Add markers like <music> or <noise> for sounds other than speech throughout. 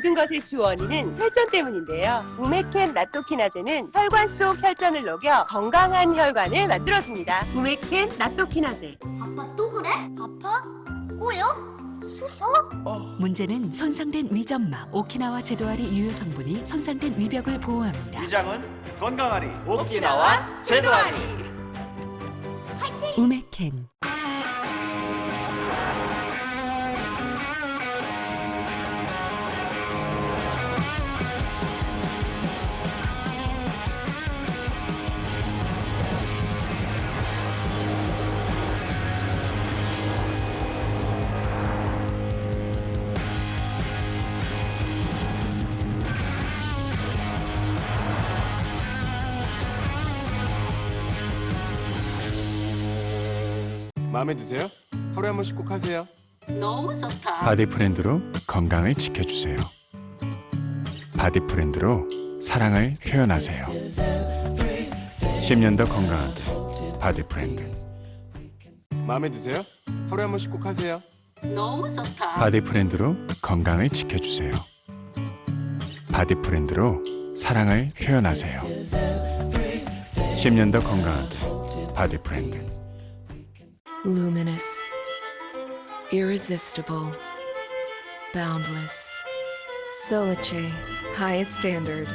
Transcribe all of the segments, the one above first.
모든 것의 주원인은 혈전 때문인데요. 우메켄 나토키나제는 혈관 속 혈전을 녹여 건강한 혈관을 만들어줍니다. 우메켄 나토키나제. 아빠 또 그래? 아파? 꼬여? 쑤셔? 문제는 손상된 위점막 오키나와 제도아리 유효 성분이 손상된 위벽을 보호합니다. 위장은 건강하리 오키나와 제도하리 우메켄 마음에 드세요? 하루에 한 번씩 꼭 하세요. 너무 좋다. 바디 프렌드로 건강을 지켜주세요. 바디 프렌드로 사랑을 표현하세요. 10년 더 건강하게 바디 프렌드. 마음에 드세요? 하루에 한 번씩 꼭 하세요. 너무 좋다. 바디 프렌드로 건강을 지켜주세요. 바디 프렌드로 사랑을 표현하세요. 10년 더 건강하게 바디 프렌드. Luminous, irresistible, boundless. Solice, highest standard.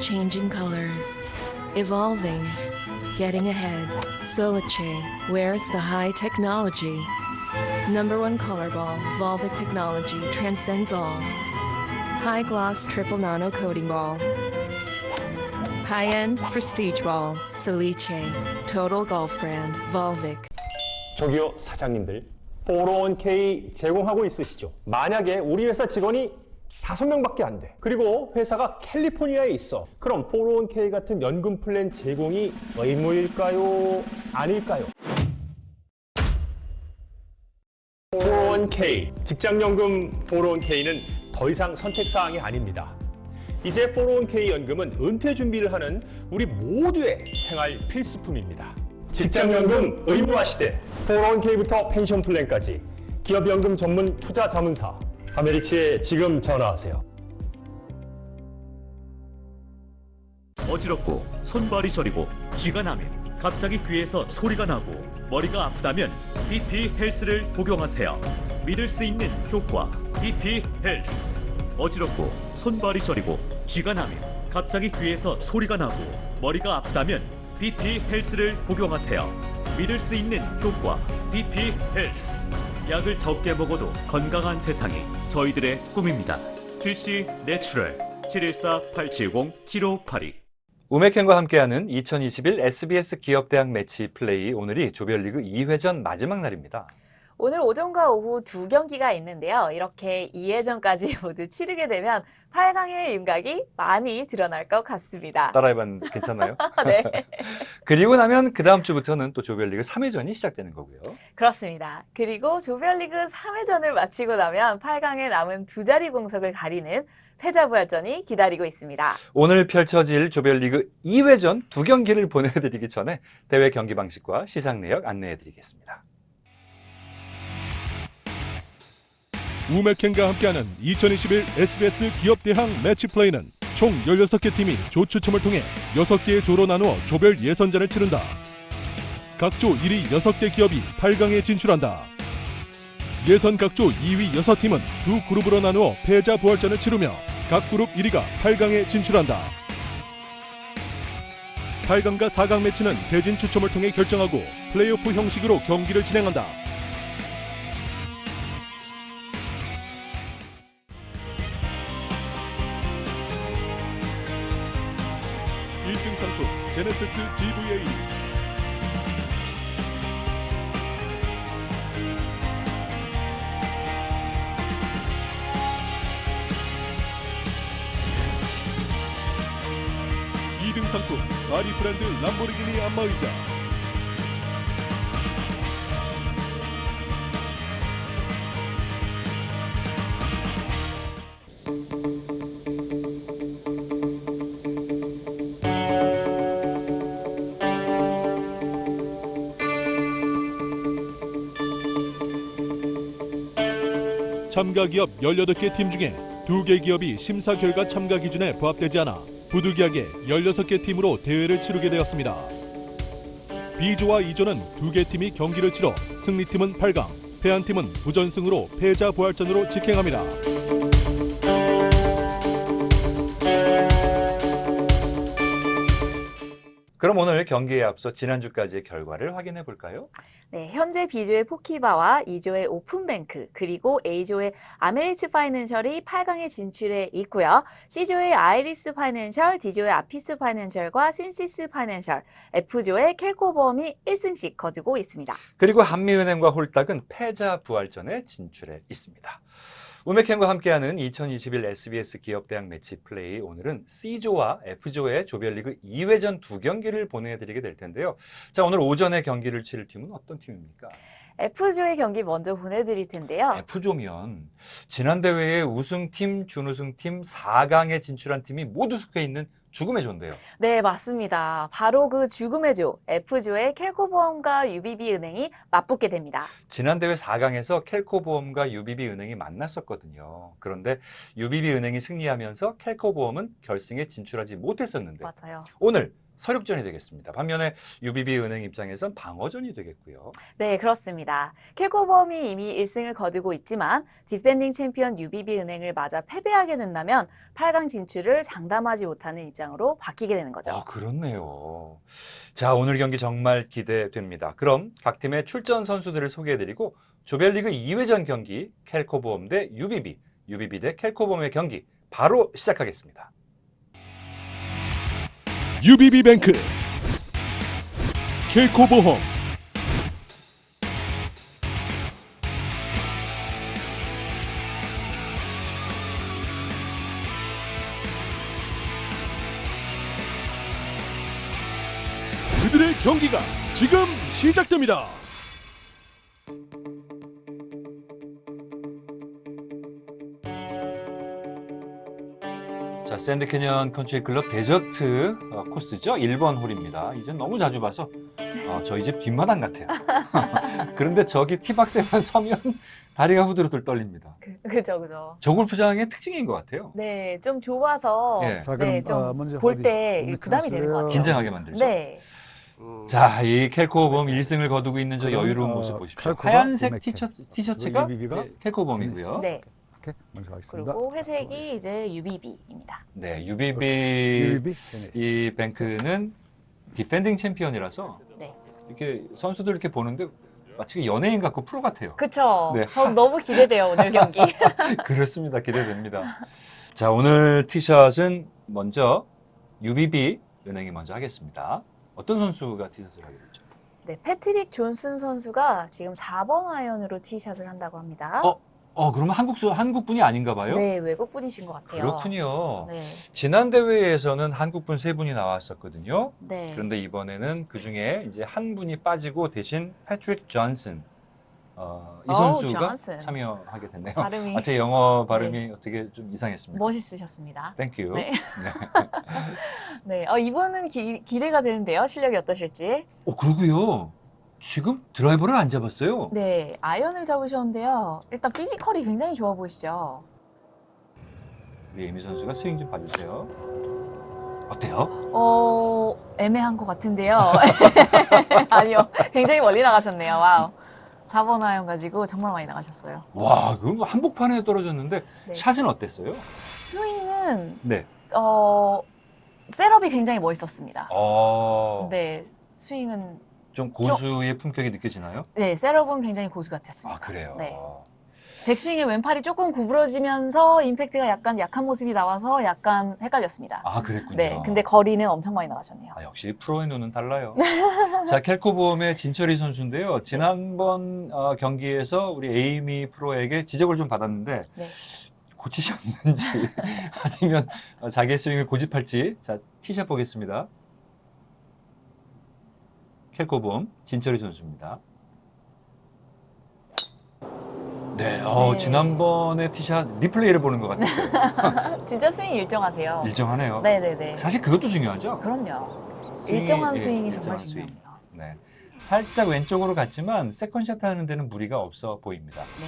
Changing colors, evolving, getting ahead. Solice, where's the high technology? Number one color ball, Volvic technology transcends all. High gloss triple nano coating ball. High end prestige ball, Solice. Total golf brand, Volvic. 저기요 사장님들 401k 제공하고 있으시죠? 만약에 우리 회사 직원이 다섯 명밖에 안 돼. 그리고 회사가 캘리포니아에 있어. 그럼 401k 같은 연금 플랜 제공이 의무일까요? 아닐까요? 401k, 직장연금 401k는 더 이상 선택사항이 아닙니다. 이제 401k 연금은 은퇴 준비를 하는 우리 모두의 생활 필수품입니다. 직장연금 의무화 시대 401k부터 펜션 플랜까지 기업연금 전문 투자 자문사 아메리치에 지금 전화하세요. 어지럽고 손발이 저리고 쥐가 나면 갑자기 귀에서 소리가 나고 머리가 아프다면 BP 헬스를 복용하세요. 믿을 수 있는 효과 BP 헬스. 어지럽고 손발이 저리고 쥐가 나면 갑자기 귀에서 소리가 나고 머리가 아프다면 BP 헬스를 복용하세요. 믿을 수 있는 효과 BP 헬스. 약을 적게 먹어도 건강한 세상이 저희들의 꿈입니다. GC 내추럴 714-870-7582 우메켄과 함께하는 2021 SBS 기업대학 매치 플레이 오늘이 조별리그 2회전 마지막 날입니다. 오늘 오전과 오후 두 경기가 있는데요. 이렇게 2회전까지 <laughs> 모두 치르게 되면 8강의 윤곽이 많이 드러날 것 같습니다. 따라해봤는데 괜찮나요? <laughs> 네, <laughs> 그리고 나면 그 다음 주부터는 또 조별리그 3회전이 시작되는 거고요. 그렇습니다. 그리고 조별리그 3회전을 마치고 나면 8강에 남은 두 자리 공석을 가리는 패자부활전이 기다리고 있습니다. 오늘 펼쳐질 조별리그 2회전 두 경기를 보내드리기 전에 대회 경기 방식과 시상 내역 안내해드리겠습니다. 우메켄과 함께하는 2021 SBS 기업대항 매치 플레이는 총 16개 팀이 조 추첨을 통해 6개의 조로 나누어 조별 예선전을 치른다. 각 조 1위 6개 기업이 8강에 진출한다. 예선 각 조 2위 6팀은 두 그룹으로 나누어 패자 부활전을 치르며 각 그룹 1위가 8강에 진출한다. 8강과 4강 매치는 대진 추첨을 통해 결정하고 플레이오프 형식으로 경기를 진행한다. 제네시스 GVA 이등 상품 바리 브랜드 람보르기니 안마의자 참가 기업 18개 팀 중에 2개 기업이 심사 결과 참가 기준에 부합되지 않아 부득이하게 16개 팀으로 대회를 치르게 되었습니다. B조와 2조는 2개 팀이 경기를 치러 승리팀은 8강, 패한 팀은 부전승으로 패자 부활전으로 직행합니다. 그럼 오늘 경기에 앞서 지난주까지의 결과를 확인해 볼까요? 네, 현재 B조의 포키바와 2조의 오픈뱅크, 그리고 A조의 아메리츠 파이낸셜이 8강에 진출해 있고요. C조의 아이리스 파이낸셜, D조의 아피스 파이낸셜과 신시스 파이낸셜, F조의 켈코보험이 1승씩 거두고 있습니다. 그리고 한미은행과 홀딱은 패자 부활전에 진출해 있습니다. 우메켄과 함께하는 2021 SBS 기업대학 매치 플레이 오늘은 C조와 F조의 조별리그 2회전 두 경기를 보내드리게 될 텐데요. 자 오늘 오전에 경기를 치를 팀은 어떤 팀입니까? F조의 경기 먼저 보내드릴 텐데요. F조면 지난 대회에 우승팀, 준우승팀, 4강에 진출한 팀이 모두 속해 있는 죽음의 조인데요. 네, 맞습니다. 바로 그 죽음의 조, F조의 켈코보험과 UBB은행이 맞붙게 됩니다. 지난 대회 4강에서 켈코보험과 UBB은행이 만났었거든요. 그런데 UBB은행이 승리하면서 켈코보험은 결승에 진출하지 못했었는데 맞아요. 오늘 서륙전이 되겠습니다. 반면에 UBB은행 입장에선 방어전이 되겠고요. 네, 그렇습니다. 켈코보험이 이미 1승을 거두고 있지만 디펜딩 챔피언 UBB은행을 맞아 패배하게 된다면 8강 진출을 장담하지 못하는 입장으로 바뀌게 되는 거죠. 아, 그렇네요. 자, 오늘 경기 정말 기대됩니다. 그럼 각 팀의 출전 선수들을 소개해드리고 조별리그 2회전 경기 켈코보험 대 UBB, UBB 대 켈코보험의 경기 바로 시작하겠습니다. UBB뱅크 켈코보험 그들의 경기가 지금 시작됩니다. 샌드 캐년 컨트리 클럽 데저트 어, 코스죠. 1번 홀입니다. 이제 너무 자주 봐서 어, 저희 집 뒷마당 같아요. <laughs> 그런데 저기 티박스에만 <laughs> 서면 다리가 후들후들 떨립니다. 그, 그죠, 그죠. 저 골프장의 특징인 것 같아요. 네, 좀 좁아서 예. 자, 그럼, 네, 아, 좀 먼저 볼 어디 때 오늘 부담이 되는 것 같아요. 긴장하게 만들죠. 네, 자, 이 켈코범 1승을 거두고 있는 저 그럼, 여유로운 어, 모습 보십시오. 켈코가 하얀색. 티셔츠, 티셔츠가 네, 켈코범이고요. 네. 오케이, 먼저 가겠습니다. 그리고 회색이 이제 UBB입니다. 네, UBB UBB 이 뱅크는 디펜딩 챔피언이라서 네. 이렇게 선수들 이렇게 보는데 마치 연예인 같고 프로 같아요. 그쵸. 네. 전 너무 기대돼요, 오늘 <laughs> 경기. <laughs> 그렇습니다. 기대됩니다. 자, 오늘 티샷은 먼저 UBB 은행이 먼저 하겠습니다. 어떤 선수가 티샷을 하게 됐죠? 네, 패트릭 존슨 선수가 지금 4번 아이언으로 티샷을 한다고 합니다. 어, 어, 그러면 한국 수 한국 분이 아닌가 봐요? 네, 외국 분이신 것 같아요. 그렇군요. 네. 지난 대회에서는 한국 분 세 분이 나왔었거든요. 네. 그런데 이번에는 그 중에 이제 한 분이 빠지고 대신 패트릭 존슨 어, 이 어우, 선수가 존슨. 참여하게 됐네요. 발음이 아, 제 영어 발음이 어떻게 좀 이상했습니다. 멋있으셨습니다. 땡큐. 네. <laughs> 네, 어, 이분은 기, 기대가 되는데요. 실력이 어떠실지. 어, 그러고요. 지금 드라이버를 안 잡았어요. 네, 아이언을 잡으셨는데요. 일단 피지컬이 굉장히 좋아 보이시죠? 우리 에미 선수가 스윙 좀 봐주세요. 어때요? 어, 애매한 것 같은데요. <laughs> 아니요, 굉장히 멀리 나가셨네요. 와우. 4번 아이언 가지고 정말 많이 나가셨어요. 와, 그럼 뭐 한복판에 떨어졌는데 네. 샷은 어땠어요? 스윙은 네. 어, 셋업이 굉장히 멋있었습니다. 어, 네, 스윙은 좀 고수의 품격이 느껴지나요? 네, 셋업은 굉장히 고수 같았습니다. 아, 그래요. 네. 백스윙의 왼팔이 조금 구부러지면서 임팩트가 약간 약한 모습이 나와서 약간 헷갈렸습니다. 아, 그랬군요. 네, 근데 거리는 엄청 많이 나가셨네요. 아, 역시 프로의 눈은 달라요. <laughs> 자, 켈코보험의 진철이 선수인데요. 지난번 어, 경기에서 우리 에이미 프로에게 지적을 좀 받았는데 네. 고치셨는지 <laughs> 아니면 어, 자기 스윙을 고집할지 자 티샷 보겠습니다. 켈코보험 진철이 선수입니다. 네, 어, 네. 지난번에 티샷 리플레이를 보는 것 같았어요. <laughs> 진짜 스윙 일정하세요. 일정하네요. 네네네. 사실 그것도 중요하죠. 그럼요. 스윙이, 일정한 예, 스윙이 정말 일정한 스윙. 중요합니다. 네. 살짝 왼쪽으로 갔지만 세컨샷 하는 데는 무리가 없어 보입니다. 네.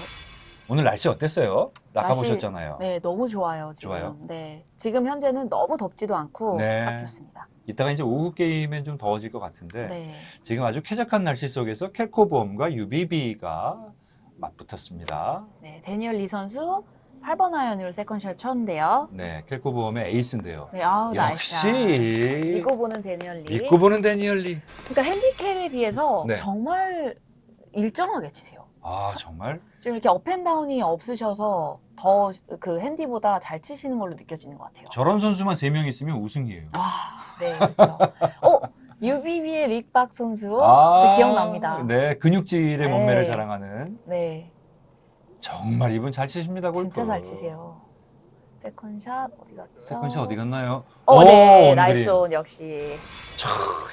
오늘 날씨 어땠어요? 나가보셨잖아요. 네, 너무 좋아요. 지금. 좋아요? 네. 지금 현재는 너무 덥지도 않고 네. 딱 좋습니다. 이따가 이제 오후 게임엔 좀 더워질 것 같은데 네. 지금 아주 쾌적한 날씨 속에서 캘코보험과 UBB가 맞붙었습니다. 네, 데니얼 리 선수 8번 아이언으로 세컨샷 쳤는데요. 네, 캘코보험의 에이스인데요. 네, 아우, 역시. 믿고 보는 데니얼 리. 믿고 보는 데니얼 리. 그러니까 핸디캡에 비해서 네. 정말 일정하게 치세요. 아 정말 좀 이렇게 업앤다운이 없으셔서 더 그 핸디보다 잘 치시는 걸로 느껴지는 것 같아요. 저런 선수만 세 명 있으면 우승이에요. 네, 그렇죠. 어, UBB의 릭박 선수 아, 저 기억납니다. 네, 근육질의 네. 몸매를 자랑하는 네, 정말 이분 잘 치십니다 골프. 진짜 잘 치세요. 세컨샷 어디 갔죠? 세컨샷 어디 갔나요? 어, 오, 네. 나이스 온 역시. 참,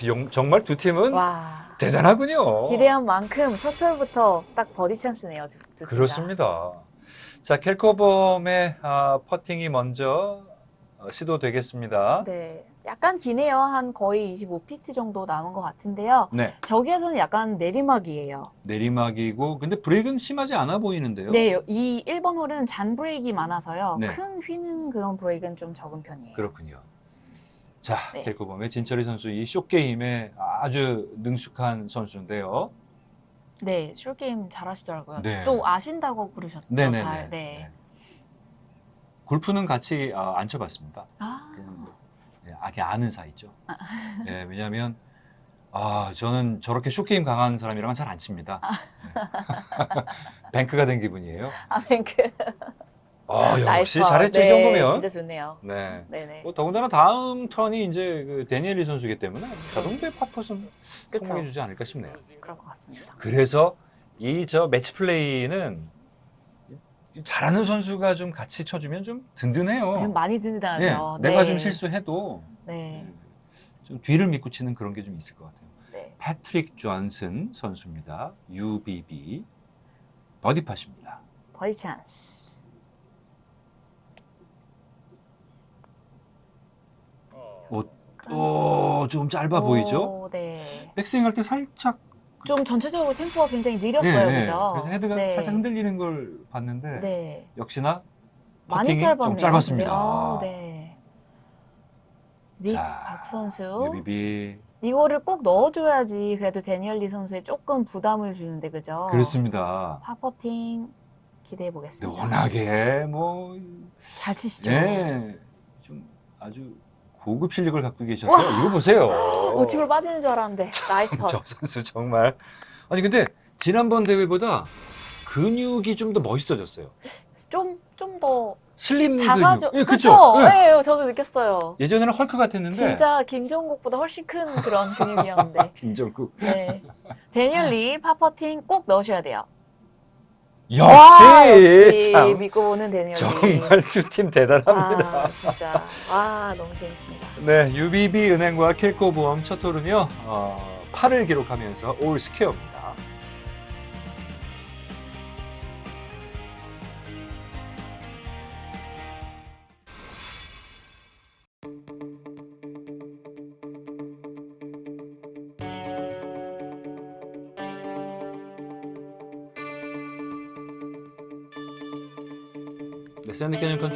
영- 정말 두 팀은 와, 대단하군요. 기대한 만큼 첫 홀부터 딱 버디 찬스네요, 두, 두 팀. 다. 그렇습니다. 자, 캘코범의 아, 퍼팅이 먼저 어, 시도되겠습니다. 네, 약간 기네요. 한 거의 25피트 정도 남은 것 같은데요. 네, 저기에서는 약간 내리막이에요. 내리막이고 근데 브레이크는 심하지 않아 보이는데요. 네, 이 1번 홀은 잔 브레이크가 많아서요. 네. 큰 휘는 그런 브레이크는 좀 적은 편이에요. 그렇군요. 자, 네. 캘코범의 진철이 선수 이 쇼게임에 아주 능숙한 선수인데요. 네, 숏게임 잘하시더라고요. 네. 또 아신다고 그러셨죠? 네네네. 잘. 네. 골프는 같이 아, 안 쳐봤습니다. 아, 뭐, 예, 아게 아는 사이죠. <laughs> 예, 왜냐하면 아 저는 저렇게 쇼게임 강한 사람이랑은 잘 안 칩니다. 예. <laughs> 뱅크가 된 기분이에요. 아, 뱅크. 아 역시 파. 잘했죠 네, 이 정도면. 진짜 좋네요. 네. 네네. 뭐 더군다나 다음 턴이 이제 그 데니엘리 선수이기 때문에 자동배 그쵸. 성공해주지 않을까 싶네요. 그럴 것 같습니다. 그래서 이 저 매치 플레이는 잘하는 선수가 좀 같이 쳐주면 좀 든든해요. 좀 많이 든든하죠. 예, 내가 네. 좀 실수해도 네. 좀 뒤를 믿고 치는 그런 게 좀 있을 것 같아요. 네. 패트릭 존슨 선수입니다. UBB 버디팟입니다. 버디 찬스. 또좀 짧아 보이죠? 오, 네. 백스윙 할 때 살짝 좀 전체적으로 템포가 굉장히 느렸어요. 네, 네. 그죠? 그래서 헤드가 네. 살짝 흔들리는 걸 봤는데 네. 역시나 많이 퍼팅이 짧았네요. 좀 짧았습니다. 아, 네. 닉 자, 박 선수. UBB 이거를 꼭 넣어줘야지 그래도 데니얼 리 선수에 조금 부담을 주는데 그죠? 그렇습니다. 파퍼팅 기대해 보겠습니다. 워낙에 뭐 잘 치시죠? 예, 좀 아주 고급 실력을 갖고 계셔서 이거 보세요. <gasps> 우측으로 빠지는 줄 알았는데 나이스 펀. 저 선수 정말 아니 근데 지난번 대회보다 근육이 좀 더 멋있어졌어요. 좀좀 더 슬림 작아져. 예, 그쵸? 그쵸? 예. 네, 저도 느꼈어요. 예전에는 헐크 같았는데 진짜 김종국보다 훨씬 큰 그런 근육이었는데. <laughs> 김정국 네. 데니얼 리 파퍼팅 꼭 넣으셔야 돼요. 역시, 와, 역시 참 믿고 보는 데니얼 리. 정말 <laughs> 두 팀 대단합니다. 아, 진짜. 와, 너무 재밌습니다. 네, UBB 은행과 킬코 보험 첫 홀은요, 어, 8을 기록하면서 올 스퀘어입니다.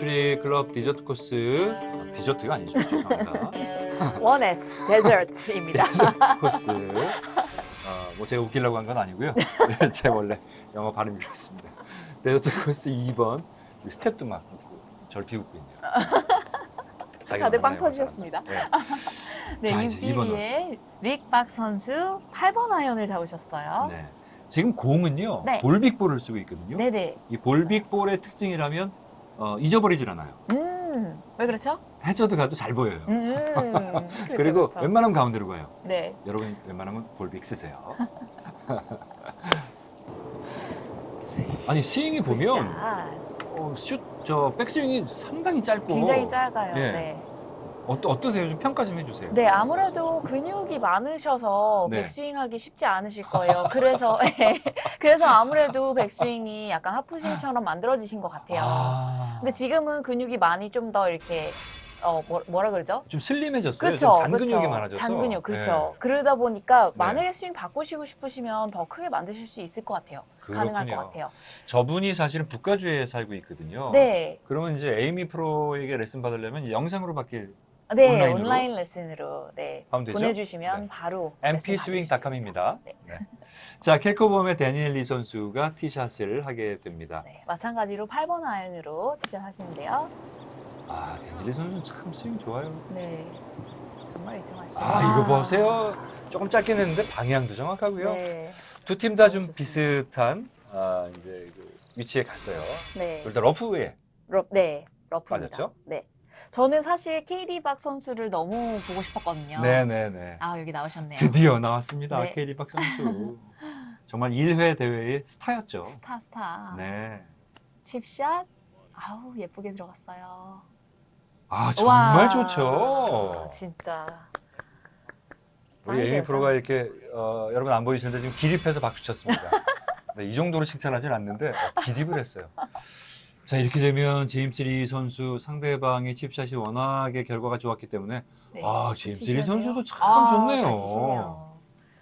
컨트리 클럽 디저트 코스 아, 디저트가 아니죠 죄송합니다 <laughs> 원에스 데저트입니다. 디저트 코스 어, 뭐 제가 웃기려고 한 건 아니고요 <laughs> 네, 제 원래 영어 발음이 그렇습니다 디저트 코스 2번 스텝도 막 웃고 절 비웃고 있네요 자기가 다들 빵 터지셨습니다. 네. <laughs> 네, 자, 이제 이번 유비의 릭박 선수 8번 아이언을 잡으셨어요. 네. 지금 공은요 네. 볼빅볼을 쓰고 있거든요 네네. 이 볼빅볼의 특징이라면 어, 잊어버리질 않아요 음, 왜 그렇죠? 해저드 가도 잘 보여요 음, 그렇죠, <laughs> 그리고 그렇죠. 웬만하면 가운데로 가요 네. 여러분 웬만하면 볼빅 쓰세요. <laughs> 아니 스윙이 보면. 어, 슛, 저 백스윙이 상당히 짧고 굉장히 짧아요. 예. 네. 어떠, 어떠세요? 좀 평가 좀 해주세요. 네, 아무래도 근육이 많으셔서 네. 백스윙하기 쉽지 않으실 거예요. 그래서 <laughs> 그래서 아무래도 백스윙이 약간 하프스윙처럼 만들어지신 것 같아요. 아, 근데 지금은 근육이 많이 좀 더 이렇게 어 뭐, 뭐라 그러죠? 좀 슬림해졌어요. 그렇죠. 좀 잔근육이 많아져서. 잔근육 그렇죠. 네. 그러다 보니까 네. 만약에 스윙 바꾸시고 싶으시면 더 크게 만드실 수 있을 것 같아요. 가능할 것 그렇군요. 같아요. 저분이 사실은 북가주에 살고 있거든요. 네. 그러면 이제 에이미 프로에게 레슨 받으려면 영상으로밖에 네, 온라인으로? 온라인 레슨으로 네, 하면 되죠? 보내주시면 바로 받으실 수 mpswing.com입니다. 있습니다. 네. 자, 캘코범의 데니엘 리 선수가 티샷을 하게 됩니다. 네, 마찬가지로 8번 아이언으로 티샷 하시는데요. 아, 데니엘 리 선수는 참 스윙 좋아요. 네, 정말 일정하시죠. 아, 이거 보세요. 조금 짧게 냈는데 방향도 정확하고요. 네, 두 팀 다 좀. 비슷한 아, 이제 그 위치에 갔어요. 네, 둘 다 러프에 러, 네, 러프입니다. 맞았죠? 네, 저는 사실 KD 박 선수를 너무 보고 싶었거든요. 네네네. 아 여기 나오셨네요. 드디어 나왔습니다. 네. 케이리 박 선수. <laughs> 정말 1회 대회의 스타였죠. 스타 스타. 네. 칩샷. 아우 예쁘게 들어갔어요. 아, 정말 와, 좋죠. 진짜. 우리 에이미 프로가 이렇게 어, 여러분 안 보이시는데 지금 기립해서 박수 쳤습니다. <laughs> 네, 이 정도로 칭찬하진 않는데 어, 기립을 했어요. 자 이렇게 되면 제임스 리 선수 상대방의 칩샷이 워낙에 결과가 좋았기 때문에 네, 아또 제임스 리. 선수도 참 아, 좋네요.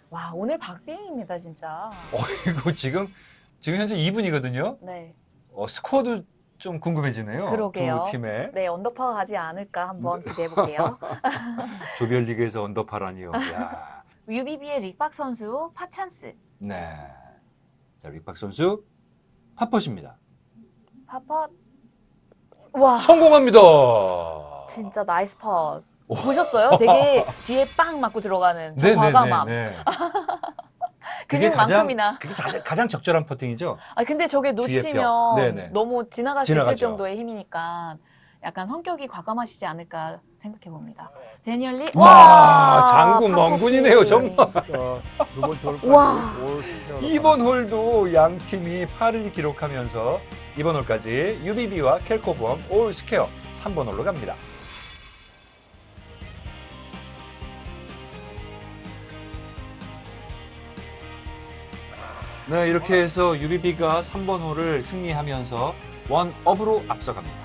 와 오늘 박빙입니다 진짜. 어이구 지금 지금 현재 2분이거든요. 네. 어, 스코어도 좀 궁금해지네요. 그러게요. 두 팀의 네 언더파가 가지 않을까 한번 기대해 볼게요. <laughs> <laughs> 조별리그에서 언더파라니요. 야. UBB의 릭박 선수 파찬스 네. 자 릭박 선수 팝퍼십니다. 파펫. 와 성공합니다. 진짜 나이스 팟. 오. 보셨어요? 되게 <laughs> 뒤에 빵 맞고 들어가는 저 과감함. 네. <laughs> 그게 근육만큼이나. 가장, 그게 가장, 가장 적절한 퍼팅이죠. 아 근데 저게. 놓치면. 너무 지나갈 수 있을 지나가죠. 정도의 힘이니까 약간 성격이 과감하시지 않을까 생각해 봅니다. 데니얼리 와, 장군 멍군이네요, 핀. 정말. 어, 두번 졸업까지 와. 올 수준으로 2번 홀도 양 팀이 파를 기록하면서 이번 홀까지 UBB와 켈코범 올 스퀘어 3번 홀로 갑니다. 네, 이렇게 해서 UBB가 3번 홀을 승리하면서 원 업으로 앞서갑니다.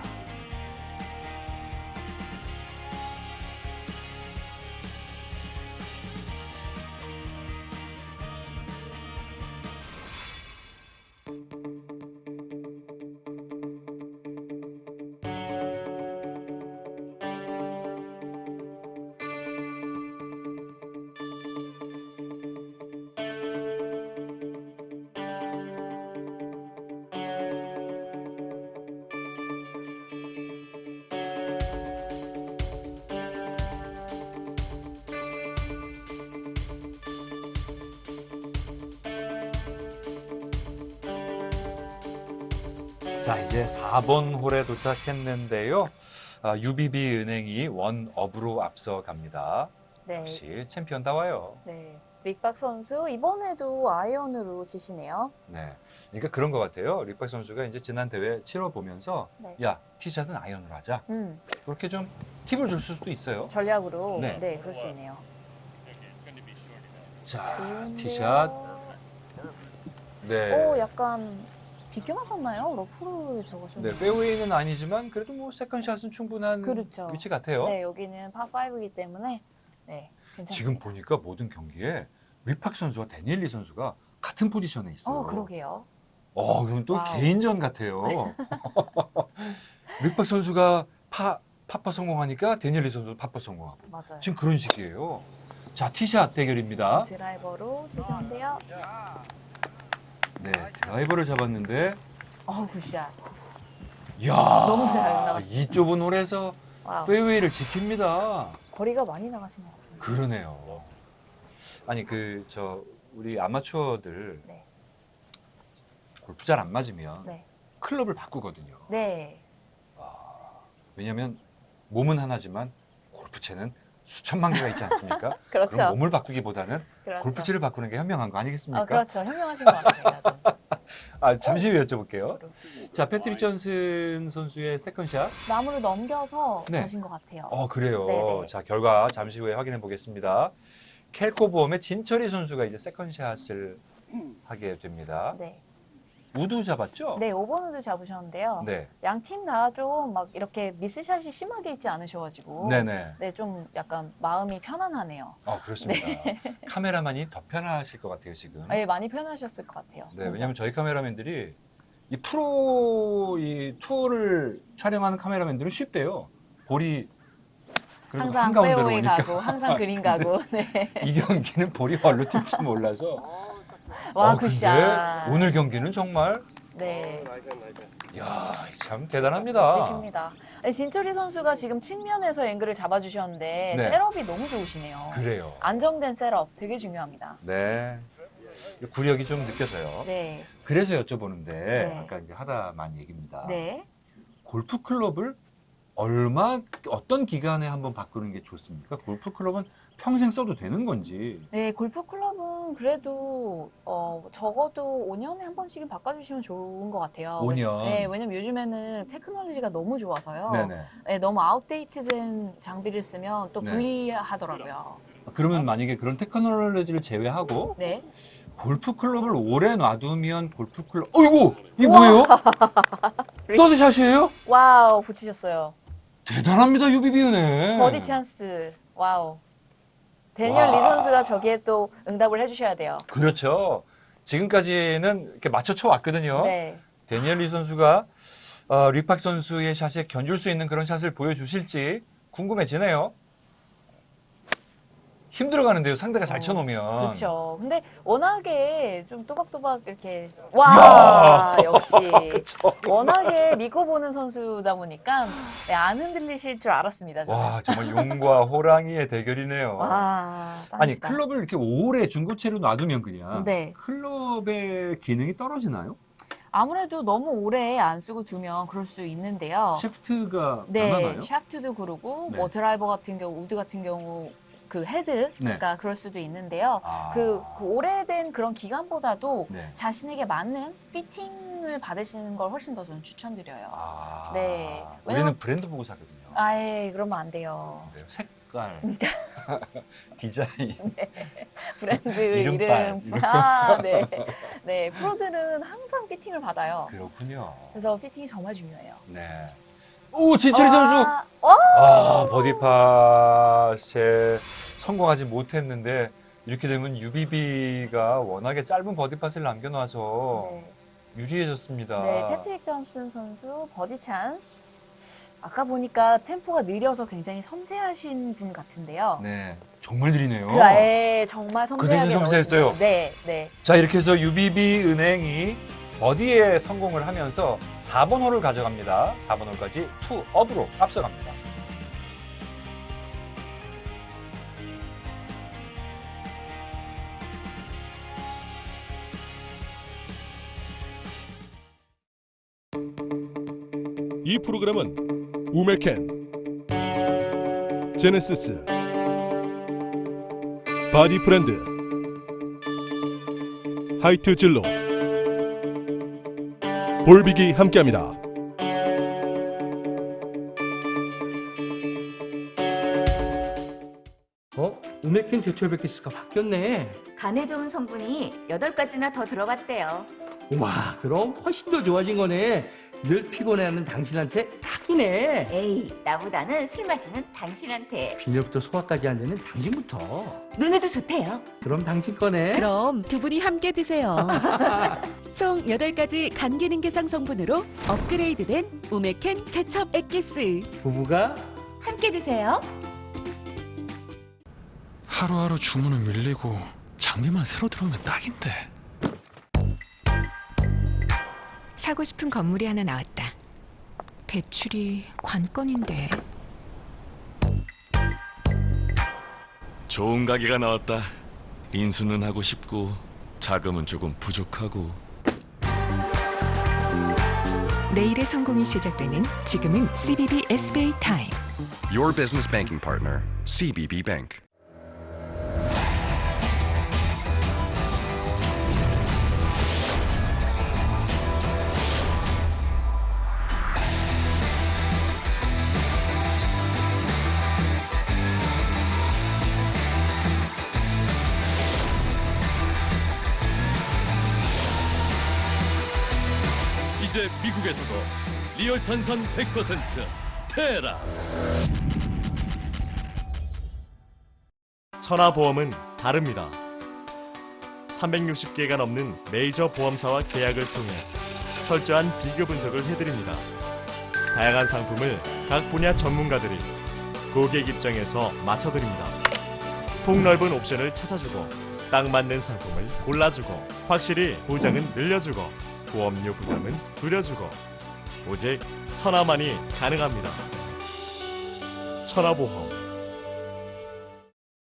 자, 이제 4번 홀에 도착했는데요. 아, UBB 은행이 원 업으로 앞서갑니다. 네. 역시 챔피언다워요. 네. 릭박 선수 이번에도 아이언으로 치시네요. 네. 그러니까 그런 것 같아요. 릭박 선수가 이제 지난 대회 치러 보면서 네. 야 티샷은 아이언으로 하자. 음, 그렇게 좀 팁을 줄 수도 있어요. 전략으로 네. 네. 그럴 수 있네요. 자, 좋은데요. 티샷. 네. 오, 약간 비껴 맞았나요? 러프로 들어가셨나요? 네, 페어웨이는 아니지만 그래도 뭐 세컨샷은 충분한 그렇죠. 위치 같아요. 네, 여기는 파5이기 때문에 네, 괜찮습니다. 지금 보니까 모든 경기에 릭박 선수와 데니엘리 선수가 같은 포지션에 있어요. 어, 그러게요. 어, 그럼 또 와우. 개인전 같아요. <laughs> 릭박 선수가 파, 파파 성공하니까 데니엘리 선수 파파 성공하고. 맞아요. 지금 그런 식이에요. 자, 티샷 대결입니다. 드라이버로 치셨는데요. 네, 드라이버를 잡았는데, 어, 굿샷. 이야, 너무 잘 나갔어요. 이 좁은 홀에서 와우. 페어웨이를 지킵니다. 거리가 많이 나가신 것 같아요. 그러네요. 아니 그 저 우리 아마추어들 네. 골프 잘 안 맞으면 네. 클럽을 바꾸거든요. 네. 왜냐하면 몸은 하나지만 골프채는 수천만 개가 있지 않습니까? <laughs> 그렇죠. 럼 몸을 바꾸기보다는 그렇죠. 골프채를 바꾸는 게 현명한 거 아니겠습니까? 어, 그렇죠. 현명하신 것 같아요. 맞아요. <laughs> 아, 잠시 후에 여쭤볼게요. 쪽으로. 자, 패트릭 존슨 선수의 세컨샷. 나무를 넘겨서 네. 가신 것 같아요. 어, 그래요. 네네. 자, 결과 잠시 후에 확인해 보겠습니다. 켈코보험의 진철이 선수가 이제 세컨샷을 하게 됩니다. 네. 우드 잡았죠? 네, 5번 우드 잡으셨는데요. 네. 양 팀 다 좀 막 이렇게 미스샷이 심하게 있지 않으셔가지고 네네. 네, 좀 약간 마음이 편안하네요. 어, 그렇습니다. <laughs> 카메라만이 더 편하실 것 같아요, 지금. 네, 많이 편하셨을 것 같아요. 네, 왜냐하면 저희 카메라맨들이 이 프로 이 투어를 촬영하는 카메라맨들은 쉽대요. 볼이 그래도 항상 한가운데로 페어웨이 오니까. 가고 항상 그린 가고. 네. <laughs> 이 경기는 볼이 어디로 튈지 몰라서. 와, 어, 굿샷. 근데 오늘 경기는 정말 네. 야, 참 대단합니다. 멋지십니다. 네, 진철이 선수가 지금 측면에서 앵글을 잡아주셨는데 네. 셋업이 너무 좋으시네요. 그래요. 안정된 셋업 되게 중요합니다. 네. 구력이 좀 느껴져요. 네. 그래서 여쭤보는데 네. 아까 이제 하다만 얘기입니다. 네. 골프 클럽을 얼마 어떤 기간에 한번 바꾸는 게 좋습니까? 골프 클럽은 평생 써도 되는 건지. 네, 골프 클럽은 그래도 어, 적어도 5년에 한 번씩은 바꿔주시면 좋은 것 같아요. 5년? 네, 왜냐면 요즘에는 테크놀로지가 너무 좋아서요. 네네. 네, 너무 아웃데이트된 장비를 쓰면 또 네. 불리하더라고요. 그러면 만약에 그런 테크놀로지를 제외하고 네. 골프 클럽을 오래 놔두면 골프 클럽 어이구 이게 뭐예요? <laughs> 더드샷이에요? 와우, 붙이셨어요. 대단합니다 유비비 은행. 버디 찬스. 와우. 데니얼 와. 리 선수가 저기에 또 응답을 해주셔야 돼요. 그렇죠. 지금까지는 이렇게 맞춰 쳐 왔거든요. 네. 데니엘 리 선수가 어, 리팍 선수의 샷에 견줄 수 있는 그런 샷을 보여주실지 궁금해지네요. 힘들어 가는데요. 상대가 잘 쳐놓으면. 그렇죠. 근데 워낙에 좀 또박또박 이렇게 와. <laughs> 역시 <laughs> 워낙에 믿고 보는 선수다 보니까 네, 안 흔들리실 줄 알았습니다. 저는. 와 정말 용과 호랑이의 대결이네요. 와, 아니 짱이시다. 클럽을 이렇게 오래 중고체로 놔두면 그냥 네. 클럽의 기능이 떨어지나요? 아무래도 너무 오래 안 쓰고 두면 그럴 수 있는데요. 샤프트가 네, 변하나요? 샤프트도 그러고 네. 뭐 드라이버 같은 경우, 우드 같은 경우 그 헤드가 네. 그럴 수도 있는데요. 아. 그, 그 오래된 그런 기간보다도 네. 자신에게 맞는 피팅을 받으시는 걸 훨씬 더 저는 추천드려요. 아. 네. 우리는 왜냐면 브랜드 보고 사거든요. 아예 그러면 안 돼요. 네, 색깔, <laughs> 디자인. 브랜드 <laughs> 이름빨, 이름. 이름. 아, 네. 네. 프로들은 항상 피팅을 받아요. 그렇군요. 그래서 피팅이 정말 중요해요. 네. 오 진철이 선수. 와, 어? 아 버디팟에 성공하지 못했는데 이렇게 되면 UBB가 워낙에 짧은 버디팟을 남겨놔서 네. 유리해졌습니다. 네, 패트릭 존슨 선수 버디 찬스. 아까 보니까 템포가 느려서 굉장히 섬세하신 분 같은데요. 네, 정말 느리네요. 그 아예 정말 그 섬세하게 대신 섬세했어요. 넣으시네요. 네, 네. 자 이렇게 해서 UBB 은행이 버디에 성공을 하면서 4번 홀을 가져갑니다. 4번 홀까지 투업으로 앞서갑니다. 이 프로그램은 우메켄, 제네시스, 바디 브랜드, 하이트 진로, 볼빅이 함께합니다. 어? 우메켄 제철 베키스가 바뀌었네. 간에 좋은 성분이 8가지나 더 들어갔대요. 와, 그럼 훨씬 더 좋아진 거네. 늘 피곤해하는 당신한테 딱이네. 에이, 나보다는 술 마시는 당신한테. 비뇨부터 소화까지 안 되는 당신부터. 눈에도 좋대요. 그럼 당신 거네. 그럼 두 분이 함께 드세요. <laughs> 총 8가지 간 기능 개선 성분으로 업그레이드된 우메켄 제첩 액기스. 부부가 함께 드세요. 하루하루 주문은 밀리고 장비만 새로 들어오면 딱인데. 사고 싶은 건물이 하나 나왔다. 대출이 관건인데. 좋은 가게가 나왔다. 인수는 하고 싶고 자금은 조금 부족하고 내일의 성공이 시작되는 지금은 CBB SBA 타임. Your business banking partner, CBB Bank. 이제 미국에서도 리얼 탄산 100% 테라. 천하보험은 다릅니다. 360개가 넘는 메이저 보험사와 계약을 통해 철저한 비교 분석을 해드립니다. 다양한 상품을 각 분야 전문가들이 고객 입장에서 맞춰드립니다. 폭넓은 옵션을 찾아주고 딱 맞는 상품을 골라주고 확실히 보장은 늘려주고 보험료 부담은 줄여주고 오직 천하만이 가능합니다. 천하보험